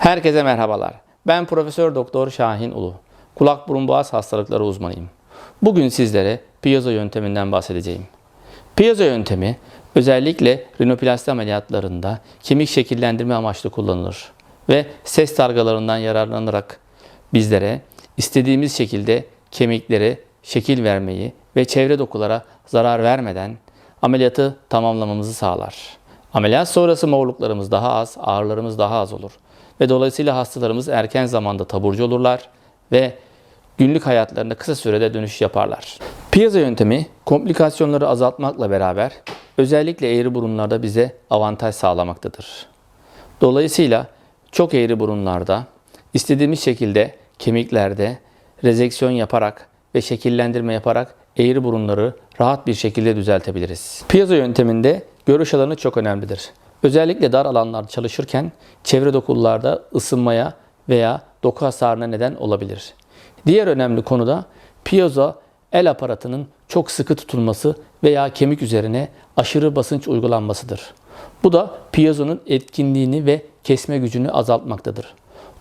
Herkese merhabalar. Ben Profesör Doktor Şahin Ulu. Kulak burun boğaz hastalıkları uzmanıyım. Bugün sizlere piezo yönteminden bahsedeceğim. Piezo yöntemi özellikle rinoplasti ameliyatlarında kemik şekillendirme amaçlı kullanılır ve ses dalgalarından yararlanarak bizlere istediğimiz şekilde kemiklere şekil vermeyi ve çevre dokulara zarar vermeden ameliyatı tamamlamamızı sağlar. Ameliyat sonrası morluklarımız daha az, ağrılarımız daha az olur ve dolayısıyla hastalarımız erken zamanda taburcu olurlar ve günlük hayatlarında kısa sürede dönüş yaparlar. Piezo yöntemi komplikasyonları azaltmakla beraber özellikle eğri burunlarda bize avantaj sağlamaktadır. Dolayısıyla çok eğri burunlarda istediğimiz şekilde kemiklerde rezeksiyon yaparak ve şekillendirme yaparak eğri burunları rahat bir şekilde düzeltebiliriz. Piezo yönteminde görüş alanı çok önemlidir. Özellikle dar alanlarda çalışırken çevre dokularda ısınmaya veya doku hasarına neden olabilir. Diğer önemli konu da piezo el aparatının çok sıkı tutulması veya kemik üzerine aşırı basınç uygulanmasıdır. Bu da piezonun etkinliğini ve kesme gücünü azaltmaktadır.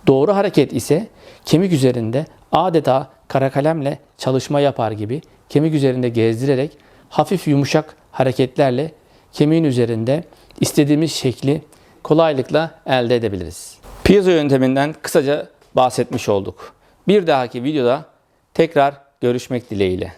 Doğru hareket ise kemik üzerinde adeta kara kalemle çalışma yapar gibi kemik üzerinde gezdirerek hafif yumuşak hareketlerle kemiğin üzerinde istediğimiz şekli kolaylıkla elde edebiliriz. Piezo yönteminden kısaca bahsetmiş olduk. Bir dahaki videoda tekrar görüşmek dileğiyle.